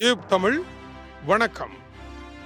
Tube Tamil வணக்கம்.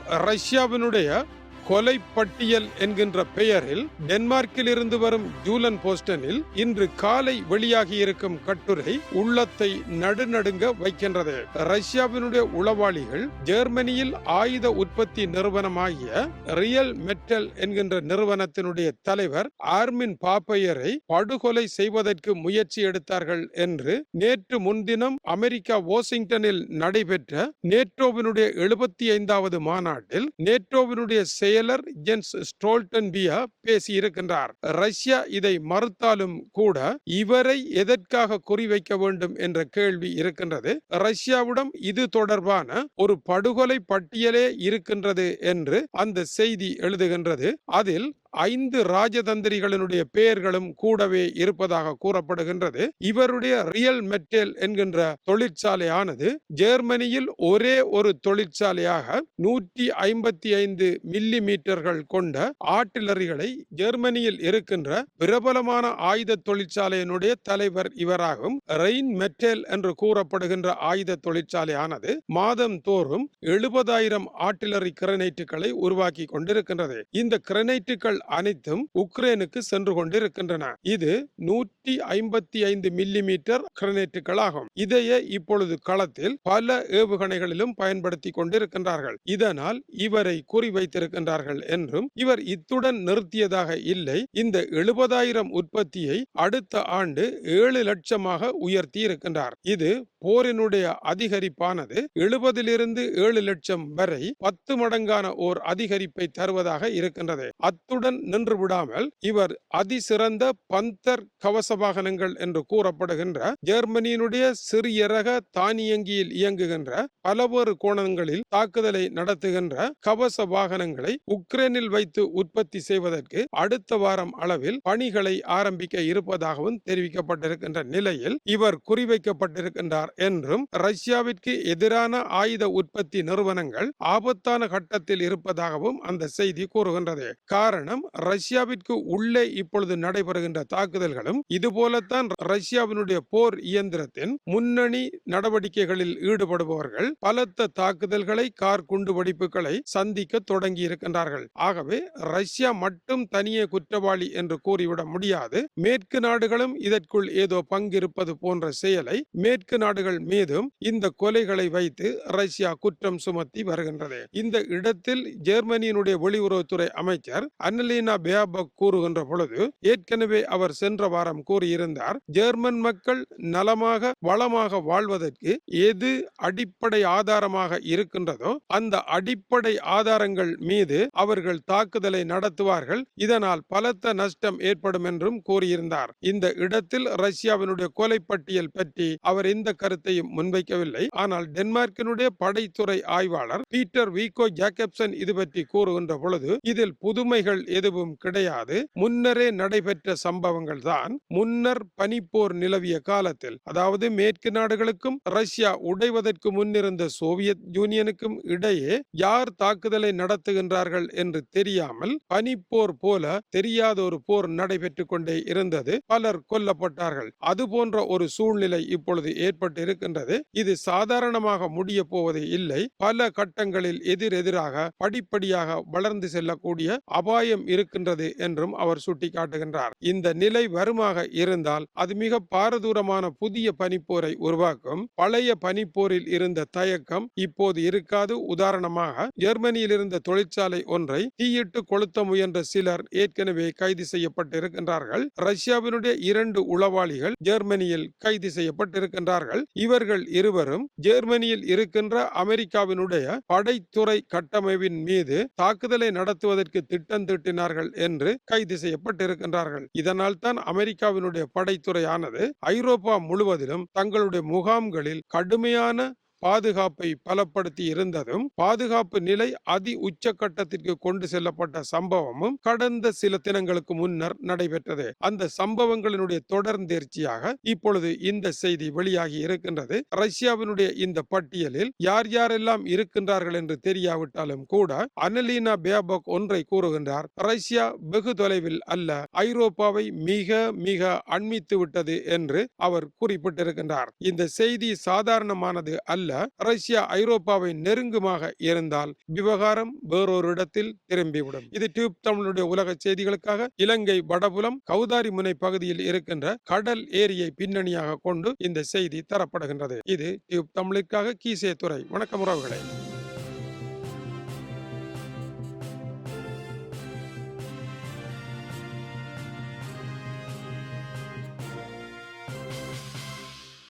ரஷ்யாவினுடைய கொலை பட்டியல் என்கின்ற பெயரில் டென்மார்க்கில் இருந்து வரும் ஜூலன் போஸ்டனில் இன்று காலை வெளியாகி இருக்கும் கட்டுரை உள்ளத்தை நடுநடுங்க வைக்கின்றது. ரஷ்யாவினுடைய உளவாளிகள் ஜெர்மனியில் ஆயுத உற்பத்தி நிறுவனமாகிய ரியல் மெட்டல் என்கின்ற நிறுவனத்தினுடைய தலைவர் ஆர்மின் பாப்பையரை படுகொலை செய்வதற்கு முயற்சி எடுத்தார்கள் என்று நேற்று முன்தினம் அமெரிக்கா வாஷிங்டனில் நடைபெற்ற நேட்டோவினுடைய எழுபத்தி ஐந்தாவது மாநாட்டில் நேட்டோவினுடைய செயலர் ஜென்ஸ் ஸ்டோல்டன்பியா பேசியிருக்கின்றார் ரஷ்யா இதை மறுத்தாலும் கூட இவரை எதற்காக குறிவைக்க வேண்டும் என்ற கேள்வி இருக்கின்றது. ரஷ்யாவிடம் இது தொடர்பான ஒரு படுகொலை பட்டியலே இருக்கின்றது என்று அந்த செய்தி எழுதுகின்றது. அதில் ஐந்து ராஜதந்திரிகளினுடைய பெயர்களும் கூடவே இருப்பதாக கூறப்படுகின்றது. இவருடைய ரியல் மெட்டல் என்கின்ற தொழிற்சாலையானது ஜெர்மனியில் ஒரே ஒரு தொழிற்சாலையாக நூற்றி ஐம்பத்தி ஐந்து மில்லி மீட்டர்கள் கொண்ட ஆர்டிலரிகளை ஜெர்மனியில் இருக்கின்ற பிரபலமான ஆயுத தொழிற்சாலையினுடைய தலைவர் இவராகும். ரெயின் மெட்டல் என்று கூறப்படுகின்ற ஆயுத தொழிற்சாலையானது மாதம் தோறும் எழுபதாயிரம் ஆர்டிலரி கிரனைட்டுகளை உருவாக்கி கொண்டிருக்கின்றது. இந்த கிரனைட்டுகள் அனைத்தும் உக்ரைனுக்கு சென்று கொண்டிருக்கின்றன. இது நூற்றி ஐம்பத்தி ஐந்து மில்லி மீட்டர் கிரனேட்டுகள் ஆகும் இதையே இப்பொழுது களத்தில் பல ஏவுகணைகளிலும் பயன்படுத்தி கொண்டிருக்கின்றார்கள். இதனால் இவரை குறிவைத்திருக்கின்றார்கள் என்றும் இவர் இத்துடன் நிறுத்தியதாக இல்லை. இந்த எழுபதாயிரம் உற்பத்தியை அடுத்த ஆண்டு ஏழு லட்சமாக உயர்த்தி இருக்கின்றார் இது போரினுடைய அதிகரிப்பானது எழுபதிலிருந்து ஏழு லட்சம் வரை பத்து மடங்கான ஓர் அதிகரிப்பை தருவதாக இருக்கின்றது. அத்துடன் நின்று விடாமல் இவர் அதிசிறந்த பந்தர் கவச வாகனங்கள் என்று கூறப்படுகின்ற ஜெர்மனியினுடைய சிறிய ரக தானியங்கியில் இயங்குகின்ற பலவேறு கோணங்களில் தாக்குதலை நடத்துகின்ற கவச வாகனங்களை உக்ரைனில் வைத்து உற்பத்தி செய்வதற்கு அடுத்த வாரம் அளவில் பணிகளை ஆரம்பிக்க இருப்பதாகவும் தெரிவிக்கப்பட்டிருக்கின்ற நிலையில் இவர் குறிவைக்கப்பட்டிருக்கின்றார். என்றும் ரஷ்யாவிற்கு எதிரான ஆயுத உற்பத்தி நிறுவனங்கள் ஆபத்தான கட்டத்தில் இருப்பதாகவும் அந்த செய்தி கூறுகின்றது. காரணம் ரஷ்யாவிற்கு உள்ளே இப்பொழுது நடைபெறுகின்ற தாக்குதல்களும் இதுபோலத்தான் ரஷ்யாவினுடைய போர் இயந்திரத்தின் முன்னணி நடவடிக்கைகளில் ஈடுபடுபவர்கள் பலத்த தாக்குதல்களை கார் குண்டுவெடிப்புகளை சந்திக்க தொடங்கி இருக்கின்றார்கள் ஆகவே ரஷ்யா மட்டும் தனியே குற்றவாளி என்று கூறிவிட முடியாது. மேற்கு நாடுகளும் இதற்குள் ஏதோ பங்கிருப்பது போன்ற செயலை மேற்கு நாடு நாடுகள் மீதும் இந்த கொலைகளை வைத்து ரஷ்யா குற்றம் சுமத்தி வருகின்றது. இந்த இடத்தில் ஜெர்மனியினுடைய வெளியுறவுத்துறை அமைச்சர் அன்னலீனா பேபக் கூறுகின்ற பொழுது ஏற்கனவே அவர் சென்ற வாரம் கூறியிருந்தார் ஜெர்மன் மக்கள் நலமாக வளமாக வாழ்வதற்கு எது அடிப்படை ஆதாரமாக இருக்கின்றதோ அந்த அடிப்படை ஆதாரங்கள் மீது அவர்கள் தாக்குதலை நடத்துவார்கள். இதனால் பலத்த நஷ்டம் ஏற்படும் என்றும் கூறியிருந்தார். இந்த இடத்தில் ரஷ்யாவினுடைய கொலை பட்டியல் பற்றி அவர் எந்த கருத்தையும் முன்வைக்கவில்லை. ஆனால் டென்மார்க்கினுடைய படைத்துறை ஆய்வாளர் பீட்டர் வீகோ ஜாக்கப்சன் இது பற்றி கூறுகின்ற பொழுது இதில் புதுமைகள் எதுவும் கிடையாது. முன்னரே நடைபெற்ற சம்பவங்கள் தான் முன்னர் பனிப்போர் நிலவிய காலத்தில் அதாவது மேற்கு நாடுகளுக்கும் ரஷ்யா உடைவதற்கு முன்னிருந்த சோவியத் யூனியனுக்கும் இடையே யார் தாக்குதலை நடத்துகின்றார்கள் என்று தெரியாமல் பனிப்போர் போல தெரியாத ஒரு போர் நடைபெற்றுக் கொண்டே இருந்தது. பலர் கொல்லப்பட்டார்கள். அது போன்ற ஒரு சூழ்நிலை இப்பொழுது ஏற்பட்டு இருக்கின்றது இது சாதாரணமாக முடிய போவது இல்லை. பல கட்டங்களில் எதிரெதிராக படிப்படியாக வளர்ந்து செல்லக்கூடிய அபாயம் இருக்கின்றது என்றும் அவர் சுட்டிக்காட்டுகின்றார். இந்த நிலை வருமாக இருந்தால் அது மிக பாரதூரமான புதிய பனிப்போரை உருவாக்கும். பழைய பனிப்போரில் இருந்த தயக்கம் இப்போது இருக்காது. உதாரணமாக ஜெர்மனியில் இருந்த தொழிற்சாலை ஒன்றை தீயிட்டு கொளுத்த முயன்ற சிலர் ஏற்கனவே கைது செய்யப்பட்டிருக்கின்றார்கள். ரஷ்யாவினுடைய இரண்டு உளவாளிகள் ஜெர்மனியில் கைது செய்யப்பட்டிருக்கின்றார்கள். இவர்கள் இருவரும் ஜெர்மனியில் இருக்கின்ற அமெரிக்காவினுடைய படைத்துறை கட்டமைப்பின் மீது தாக்குதலை நடத்துவதற்கு திட்டம் திட்டினார்கள் என்று கைது செய்யப்பட்டிருக்கின்றார்கள். இதனால் தான் அமெரிக்காவினுடைய படைத்துறையானது ஐரோப்பா முழுவதிலும் தங்களுடைய முகாம்களில் கடுமையான பாதுகாப்பை பலப்படுத்தி இருந்ததும் பாதுகாப்பு நிலை அதி உச்சக்கட்டத்திற்கு கொண்டு செல்லப்பட்ட சம்பவமும் கடந்த சில தினங்களுக்கு முன்னர் நடைபெற்றது. அந்த சம்பவங்களினுடைய தொடர்ந்தேர்ச்சியாக இப்பொழுது இந்த செய்தி வெளியாகி இருக்கின்றது. ரஷ்யாவினுடைய இந்த பட்டியலில் யார் யாரெல்லாம் இருக்கின்றார்கள் என்று தெரியாவிட்டாலும் கூட அனலீனா பேபக் ஒன்றை கூறுகின்றார். ரஷ்யா வெகு தொலைவில் அல்ல ஐரோப்பாவை மிக மிக அண்மித்து விட்டது என்று அவர் குறிப்பிட்டிருக்கின்றார். இந்த செய்தி சாதாரணமானது அல்ல அல்ல ரஷ்யா ஐரோப்பாவை நெருங்குமாக இருந்தால் விவகாரம் வேறொரு இடத்தில் திரும்பிவிடும். இது டியூப் தமிழுடைய உலக செய்திகளுக்காக இலங்கை வடபுலம் கௌதாரி முனை பகுதியில் இருக்கின்ற கடல் ஏரியை பின்னணியாக கொண்டு இந்த செய்தி தரப்படுகின்றது. இது டியூப் தமிழுக்காக கீசே துறை வணக்கம் உறவுகளை.